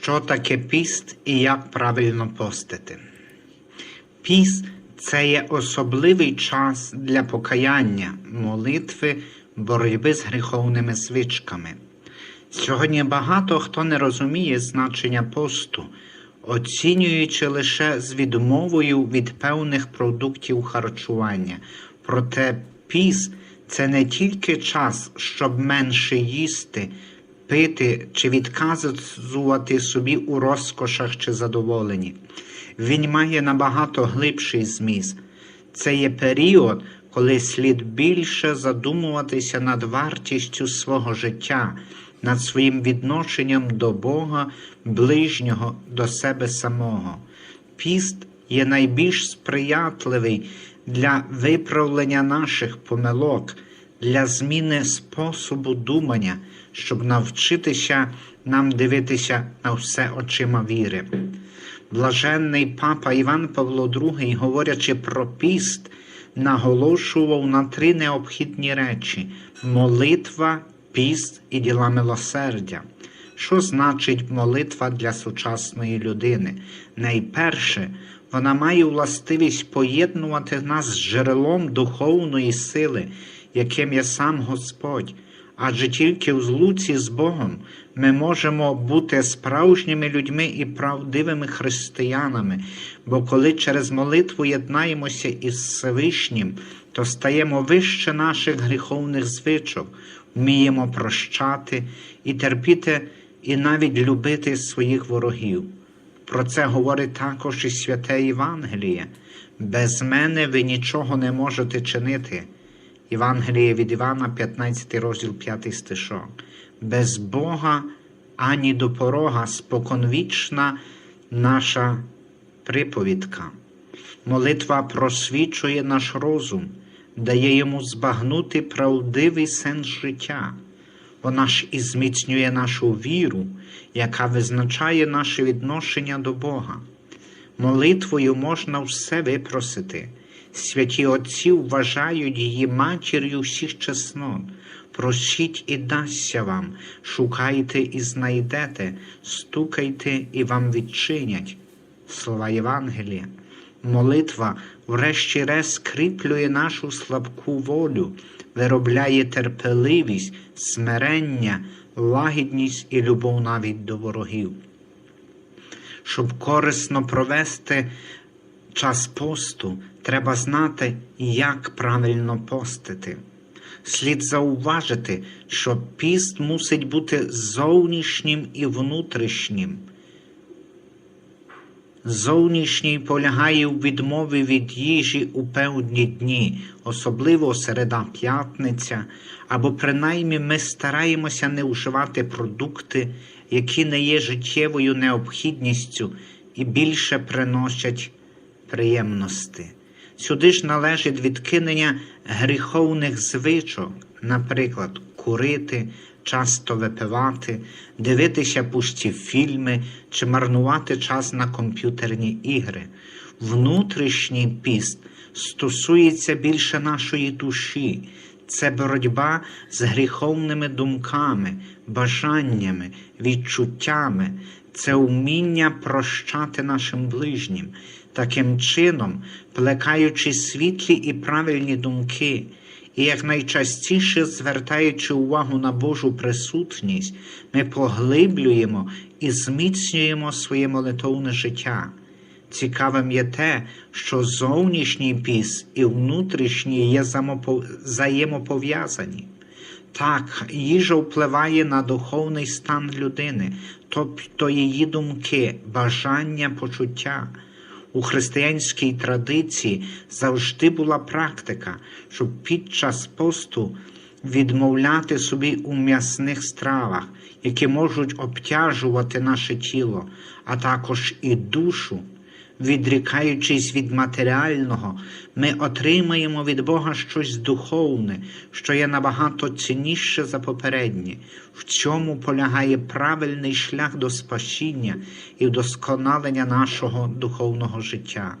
Що таке піст і як правильно постити? Піст це є особливий час для покаяння, молитви, боротьби з гріховними звичками. Сьогодні багато хто не розуміє значення посту, оцінюючи лише з відмовою від певних продуктів харчування. Проте піс це не тільки час, щоб менше їсти, пити чи відказувати собі у розкошах чи задоволенні. Він має набагато глибший зміст. Це є період, коли слід більше задумуватися над вартістю свого життя, над своїм відношенням до Бога, ближнього, до себе самого. Піст є найбільш сприятливий для виправлення наших помилок, для зміни способу думання, щоб навчитися нам дивитися на все очима віри. Блаженний папа Іван Павло II, говорячи про піст, наголошував на три необхідні речі: молитва, піст і діла милосердя. Що значить молитва для сучасної людини? Найперше, вона має властивість поєднувати нас з джерелом духовної сили, яким є сам Господь. Адже тільки в злуці з Богом ми можемо бути справжніми людьми і правдивими християнами, бо коли через молитву єднаємося із Всевишнім, то стаємо вище наших гріховних звичок, вміємо прощати і терпіти, і навіть любити своїх ворогів. Про це говорить також і святе Євангеліє. Без мене ви нічого не можете чинити. Євангеліє від Івана, 15 розділ 5 стишок. Без Бога ані до порога споконвічна наша приповідка. Молитва просвічує наш розум, дає йому збагнути правдивий сенс життя. Вона ж і зміцнює нашу віру, яка визначає наше відношення до Бога. Молитвою можна все випросити. Святі Отці вважають її матір'ю всіх чеснот. Просіть і дасться вам, шукайте і знайдете, стукайте і вам відчинять. Слова Євангелія. Молитва, врешті-решт, скріплює нашу слабку волю, виробляє терпеливість, смирення, лагідність і любов навіть до ворогів. Щоб корисно провести час посту, треба знати, як правильно постити. Слід зауважити, що піст мусить бути зовнішнім і внутрішнім. Зовнішній полягає у відмові від їжі у певні дні, особливо середа п'ятниця, або принаймні ми стараємося не вживати продукти, які не є життєвою необхідністю і більше приносять приємності. Сюди ж належить відкинення гріховних звичок, наприклад, курити, часто випивати, дивитися пусті фільми чи марнувати час на комп'ютерні ігри. Внутрішній піст стосується більше нашої душі. Це боротьба з гріховними думками, бажаннями, відчуттями, це вміння прощати нашим ближнім, таким чином, плекаючи світлі і правильні думки, і якнайчастіше звертаючи увагу на Божу присутність, ми поглиблюємо і зміцнюємо своє молитовне життя. Цікавим є те, що зовнішній піс і внутрішній є взаємопов'язані. Так, їжа впливає на духовний стан людини, тобто її думки, бажання, почуття. У християнській традиції завжди була практика, щоб під час посту відмовляти собі у м'ясних стравах, які можуть обтяжувати наше тіло, а також і душу. Відрікаючись від матеріального, ми отримаємо від Бога щось духовне, що є набагато цінніше за попереднє. В цьому полягає правильний шлях до спасіння і вдосконалення нашого духовного життя.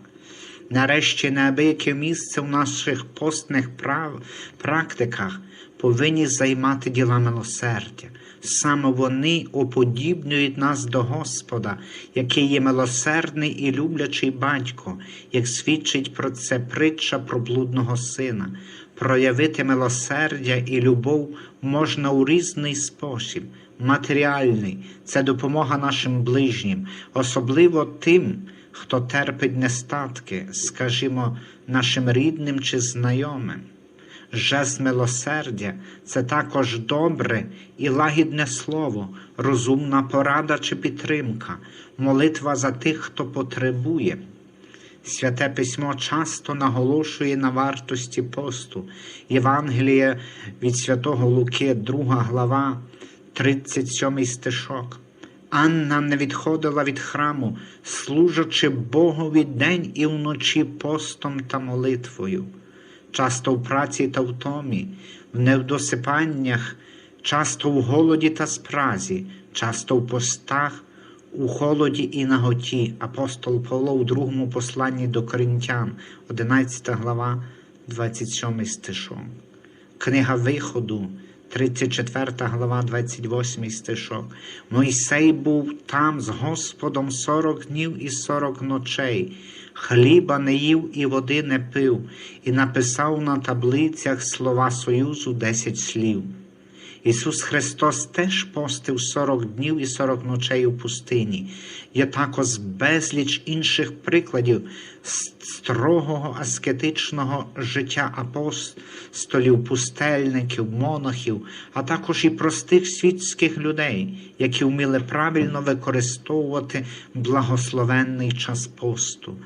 Нарешті неабияке місце в наших постних прав, практиках повинні займати діла милосердя. Саме вони уподібнюють нас до Господа, який є милосердний і люблячий батько, як свідчить про це притча про блудного сина. Проявити милосердя і любов можна у різний спосіб. Матеріальний це допомога нашим ближнім, особливо тим, хто терпить нестатки, скажімо, нашим рідним чи знайомим. Жест милосердя це також добре і лагідне слово, розумна порада чи підтримка, молитва за тих, хто потребує. Святе письмо часто наголошує на вартості посту. Євангеліє від святого Луки, 2 глава, 37 стишок. Анна не відходила від храму, служачи Богові день і вночі постом та молитвою. Часто в праці та втомі, в невдосипаннях, часто в голоді та спразі, часто в постах, у холоді і наготі. Апостол Павло у другому посланні до Коринтян, 11 глава, 27 стишок. Книга Виходу, 34 глава, 28 стишок. Мойсей був там з Господом 40 днів і 40 ночей, хліба не їв і води не пив, і написав на таблицях слова Союзу 10 слів. Ісус Христос теж постив 40 днів і 40 ночей у пустині. Є також безліч інших прикладів строгого аскетичного життя апостолів, пустельників, монахів, а також і простих світських людей, які вміли правильно використовувати благословенний час посту.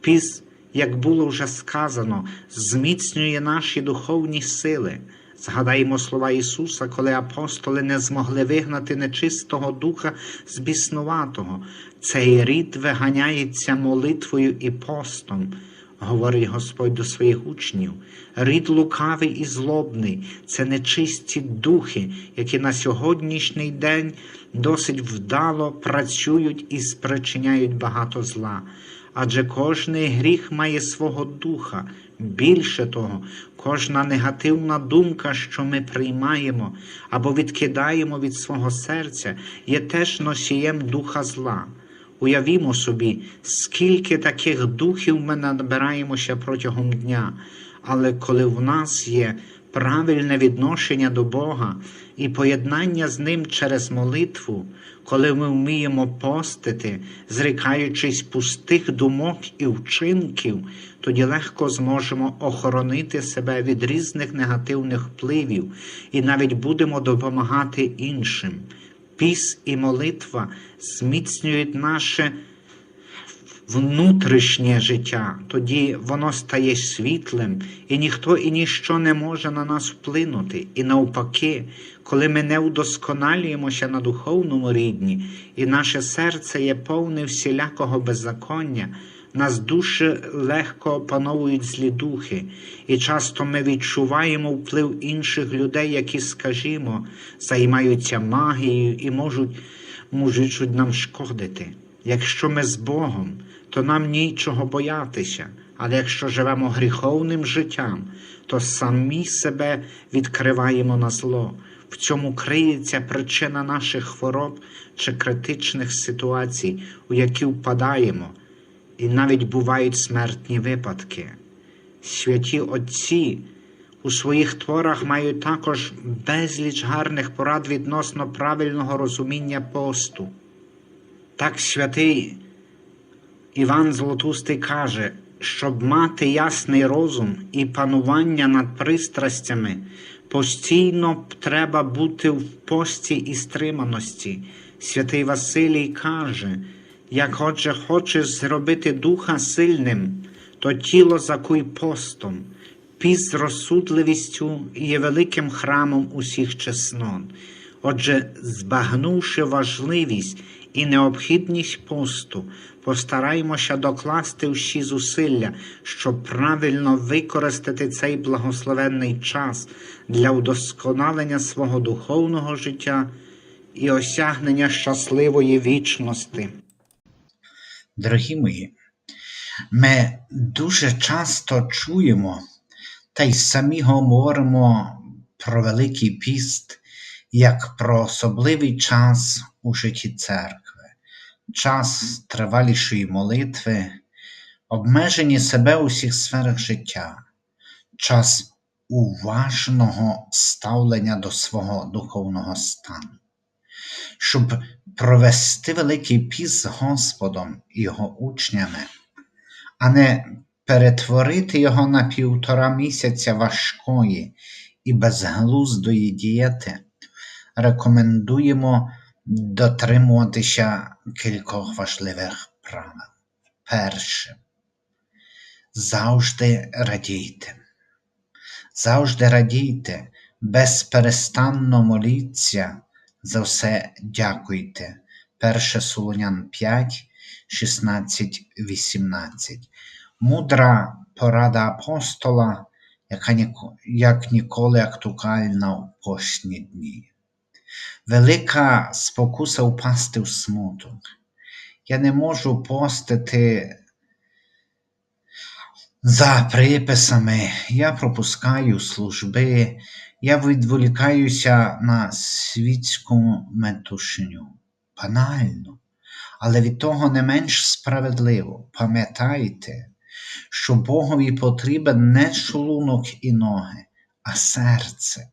Піс, як було вже сказано, зміцнює наші духовні сили. Згадаємо слова Ісуса, коли апостоли не змогли вигнати нечистого духа з біснуватого. Цей рід виганяється молитвою і постом, говорить Господь до своїх учнів. Рід лукавий і злобний це нечисті духи, які на сьогоднішній день досить вдало працюють і спричиняють багато зла. Адже кожний гріх має свого духа. Більше того, кожна негативна думка, що ми приймаємо або відкидаємо від свого серця, є теж носієм духа зла. Уявімо собі, скільки таких духів ми набираємося протягом дня, але коли в нас є правильне відношення до Бога і поєднання з Ним через молитву, коли ми вміємо постити, зрікаючись пустих думок і вчинків, тоді легко зможемо охоронити себе від різних негативних впливів і навіть будемо допомагати іншим. Піс і молитва зміцнюють наше внутрішнє життя, тоді воно стає світлим, і ніхто і ніщо не може на нас вплинути. І навпаки, коли ми не удосконалюємося на духовному рівні, і наше серце є повне всілякого беззаконня, нас дуже легко опановують злі духи, і часто ми відчуваємо вплив інших людей, які, скажімо, займаються магією і можуть, можуть нам шкодити. Якщо ми з Богом, то нам нічого боятися, але якщо живемо гріховним життям, то самі себе відкриваємо на зло. В цьому криється причина наших хвороб чи критичних ситуацій, у які впадаємо, і навіть бувають смертні випадки. Святі Отці у своїх творах мають також безліч гарних порад відносно правильного розуміння посту. Так святий Іван Золотустий каже, щоб мати ясний розум і панування над пристрастями, постійно треба бути в пості і стриманості. Святий Василій каже, як отже хочеш зробити духа сильним, то тіло закуй постом, піс розсудливістю є великим храмом усіх чеснот. Отже, збагнувши важливість і необхідність посту, постараймося докласти всі зусилля, щоб правильно використати цей благословенний час для удосконалення свого духовного життя і осягнення щасливої вічності. Дорогі мої, ми дуже часто чуємо та й самі говоримо про Великий піст як про особливий час у житті церкви, час тривалішої молитви, обмежені себе у всіх сферах життя, час уважного ставлення до свого духовного стану. Щоб провести Великий піст з Господом і його учнями, а не перетворити його на півтора місяця важкої і безглуздої дієти, рекомендуємо дотримуватися кількох важливих правил. Перше. Завжди радійте. Завжди радійте, безперестанно моліться, за все дякуйте. 1 Солонян 5, 16, 18. Мудра порада апостола, яка як ніколи актуальна в постні дні. Велика спокуса впасти в смуток. Я не можу постити за приписами, я пропускаю служби, я відволікаюся на світську метушню. Банально, але від того не менш справедливо. Пам'ятайте, що Богові потрібен не шлунок і ноги, а серце.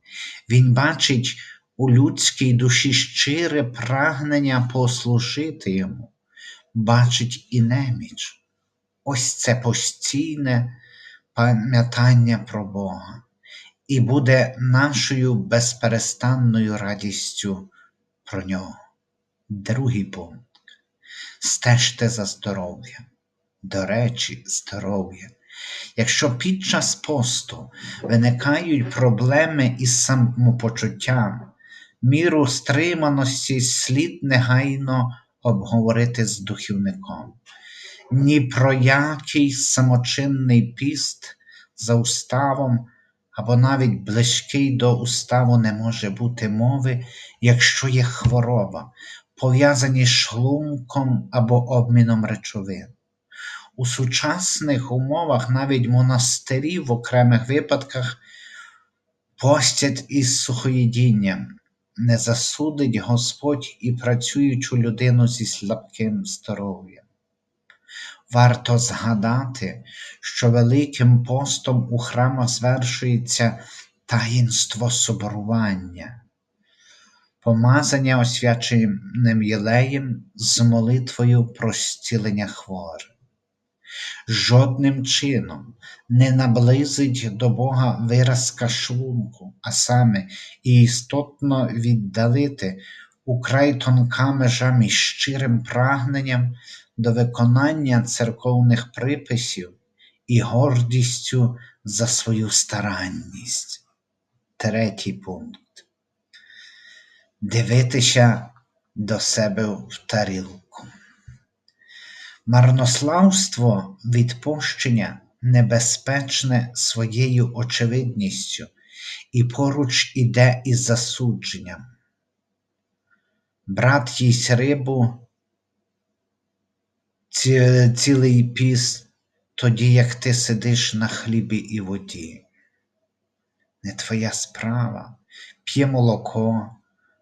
Він бачить у людській душі щире прагнення послужити йому, бачить і неміч. Ось це постійне пам'ятання про Бога і буде нашою безперестанною радістю про нього. Другий пункт. Стежте за здоров'ям. До речі, здоров'я. Якщо під час посту виникають проблеми із самопочуттям, міру стриманості слід негайно обговорити з духівником. Ні про який самочинний піст за уставом або навіть близький до уставу не може бути мови, якщо є хвороба, пов'язані з шлунком або обміном речовин. У сучасних умовах навіть монастирі в окремих випадках постять із сухоїдінням. Не засудить Господь і працюючу людину зі слабким здоров'ям. Варто згадати, що Великим постом у храмах звершується таїнство соборування, помазання освяченим єлеєм з молитвою про зцілення хворих. Жодним чином не наблизить до Бога виразка шлунку, а саме і істотно віддалити украй тонка межа між щирим прагненням до виконання церковних приписів і гордістю за свою старанність. Третій пункт. Дивитися до себе в тарілку. Марнославство відпущення небезпечне своєю очевидністю і поруч іде із засудженням. Брат їсть рибу ці- цілий піс, тоді як ти сидиш на хлібі і воді. Не твоя справа, п'є молоко,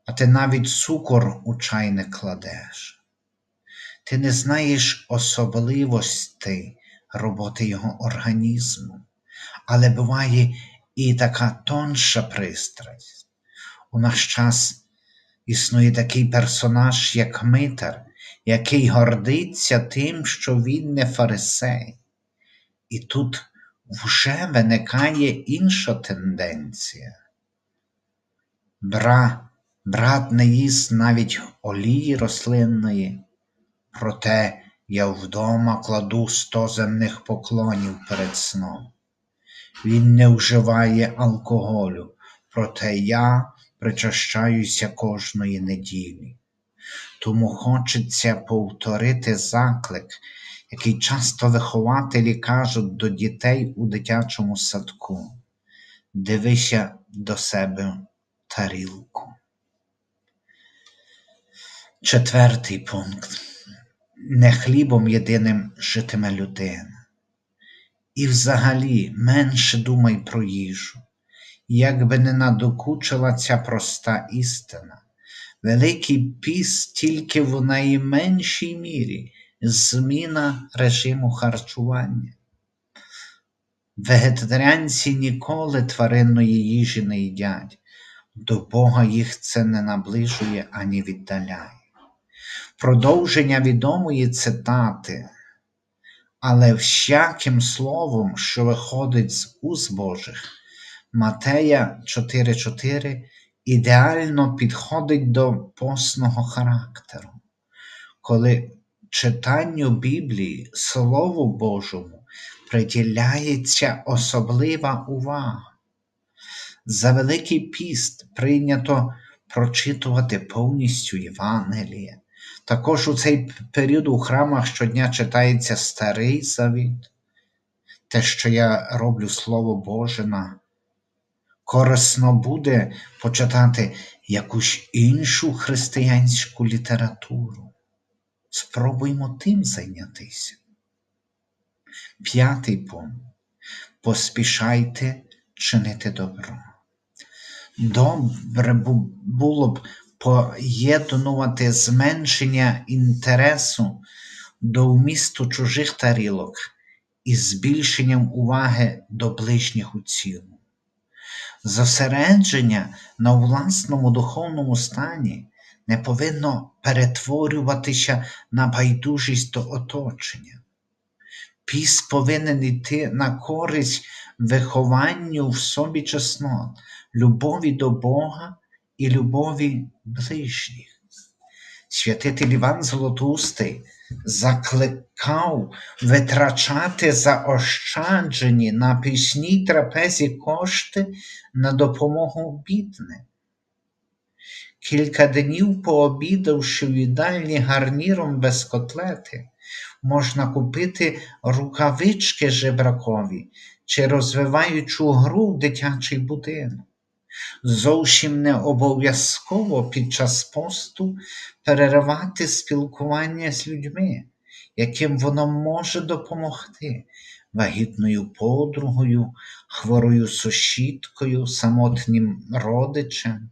а ти навіть цукор у чай не кладеш. Ти не знаєш особливостей роботи його організму, але буває і така тонша пристрасть. У наш час існує такий персонаж, як Митар, який гордиться тим, що він не фарисей. І тут вже виникає інша тенденція. Бра, брат не їсть навіть олії рослинної, проте я вдома кладу сто земних поклонів перед сном. Він не вживає алкоголю, проте я причащаюся кожної неділі. Тому хочеться повторити заклик, який часто вихователі кажуть до дітей у дитячому садку. Дивися до себе тарілку. Четвертий пункт. Не хлібом єдиним житиме людина. І взагалі менше думай про їжу. як би не надокучила ця проста істина. Великий піст тільки в найменшій мірі зміна режиму харчування. Вегетаріанці ніколи тваринної їжі не їдять, до Бога їх це не наближує ані віддаляє. Продовження відомої цитати, але всяким словом, що виходить з уст Божих, Матея 4.4 ідеально підходить до постного характеру, коли читанню Біблії, Слову Божому, приділяється особлива увага. За Великий піст прийнято прочитувати повністю Євангеліє. Також у цей період у храмах щодня читається Старий Завіт, те, що я роблю Слово Боже на корисно буде почитати якусь іншу християнську літературу. Спробуймо тим зайнятися. П'ятий пункт. Поспішайте чинити добро. Добре було б поєднувати зменшення інтересу до вмісту чужих тарілок із збільшенням уваги до ближніх у цілому. Зосередження на власному духовному стані не повинно перетворюватися на байдужість до оточення. Піс повинен йти на користь вихованню в собі чеснот, любові до Бога і любові ближніх. Святитель Іван Золотустий закликав витрачати заощаджені на пісній трапезі кошти на допомогу бідним. Кілька днів пообідавши в їдальні гарніром без котлети, можна купити рукавички жебракові чи розвиваючу гру в дитячий будинок. Зовсім не обов'язково під час посту переривати спілкування з людьми, яким воно може допомогти, вагітною подругою, хворою сусідкою, самотнім родичем.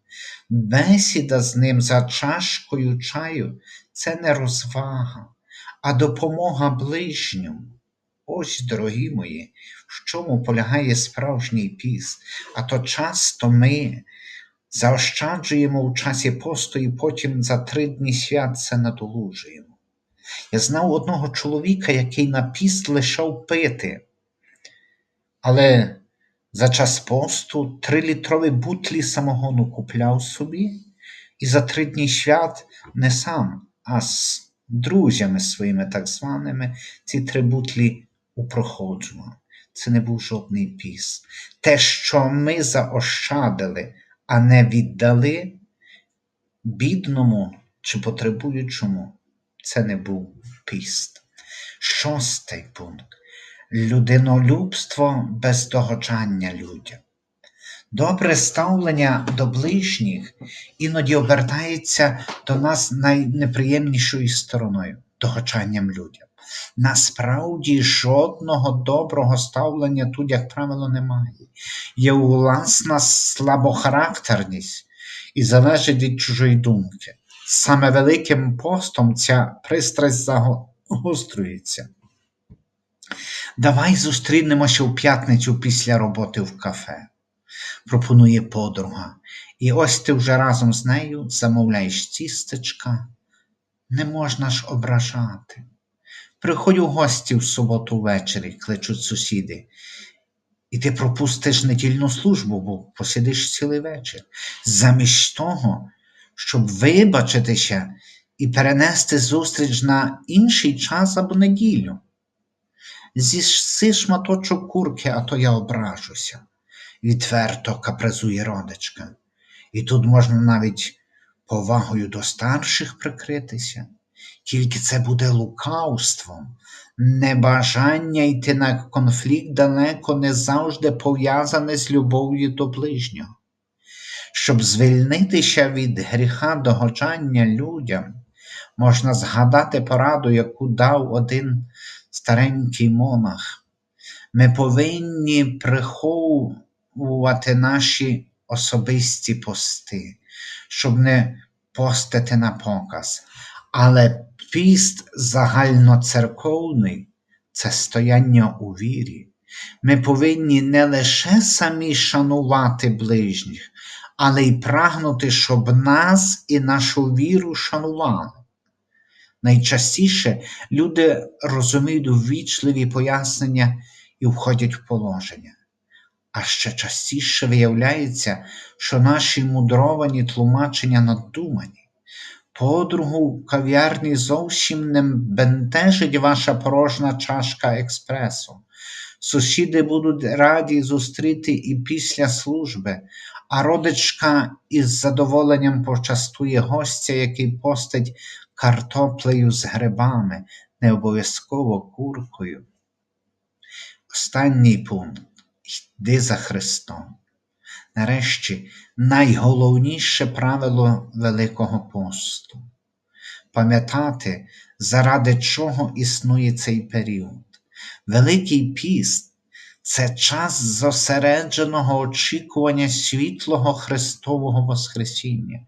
Бесіда з ним за чашкою чаю це не розвага, а допомога ближньому. Ось, дорогі мої, в чому полягає справжній піст, а то часто ми заощаджуємо в часі посту і потім за три дні свят це надолужуємо. Я знав одного чоловіка, який на піст лишав пити, але за час посту трилітрові бутлі самогону купляв собі і за три дні свят не сам, а з друзями своїми так званими ці три бутлі упроходжував. Це не був жодний піс. Те, що ми заощадили, а не віддали бідному чи потребуючому, це не був піст. Шостий пункт людинолюбство без догоджання людям. Добре ставлення до ближніх іноді обертається до нас найнеприємнішою стороною догоджанням людям. Насправді жодного доброго ставлення тут, як правило, немає. Є власна слабохарактерність і залежить від чужої думки. Саме Великим постом ця пристрасть загострюється. Давай зустрінемося у п'ятницю після роботи в кафе, пропонує подруга. І ось ти вже разом з нею замовляєш тістечка. Не можна ж ображати. Приходь у гості в суботу ввечері, кличуть сусіди, і ти пропустиш недільну службу, бо посидиш цілий вечір. Замість того, щоб вибачитися і перенести зустріч на інший час або неділю. Зіси шматочок курки, а то я ображуся, відверто капризує родичка. І тут можна навіть повагою до старших прикритися, тільки це буде лукавством, небажання йти на конфлікт далеко не завжди пов'язане з любов'ю до ближнього. Щоб звільнитися від гріха догоджання людям, можна згадати пораду, яку дав один старенький монах. Ми повинні приховувати наші особисті пости, щоб не постити на показ. Але піст загальноцерковний це стояння у вірі. Ми повинні не лише самі шанувати ближніх, але й прагнути, щоб нас і нашу віру шанували. Найчастіше люди розуміють ввічливі пояснення і входять в положення. А ще частіше виявляється, що наші мудровані тлумачення надумані. Подругу в кав'ярні зовсім не бентежить ваша порожна чашка експресу. Сусіди будуть раді зустріти і після служби, а родичка із задоволенням почастує гостя, який постить картоплею з грибами, не обов'язково куркою. Останній пункт йди за Христом. Нарешті найголовніше правило Великого посту пам'ятати, заради чого існує цей період. Великий піст це час зосередженого очікування світлого Христового Воскресіння,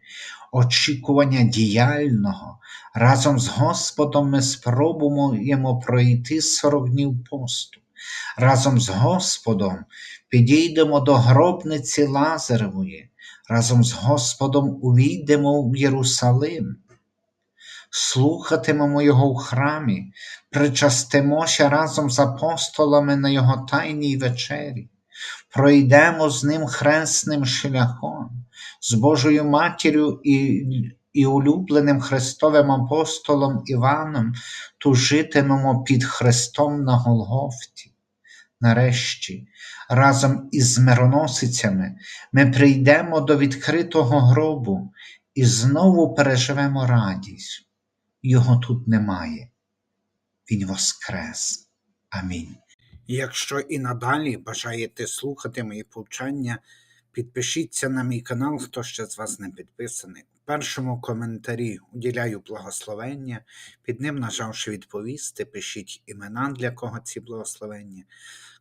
очікування діяльного. Разом з Господом ми спробуємо пройти 40 днів посту. Разом з Господом підійдемо до гробниці Лазаревої, разом з Господом увійдемо в Єрусалим, слухатимемо Його в храмі, причастимося разом з апостолами на Його тайній вечері, пройдемо з Ним хресним шляхом, з Божою матір'ю і, і улюбленим Христовим апостолом Іваном тужитимемо під Христом на Голгофті. Нарешті, разом із мироносицями, ми прийдемо до відкритого гробу і знову переживемо радість. Його тут немає. Він воскрес. Амінь. Якщо і надалі бажаєте слухати мої повчання, підпишіться на мій канал, хто ще з вас не підписаний. У першому коментарі уділяю благословення, під ним, нажавши відповісти, пишіть імена, для кого ці благословення,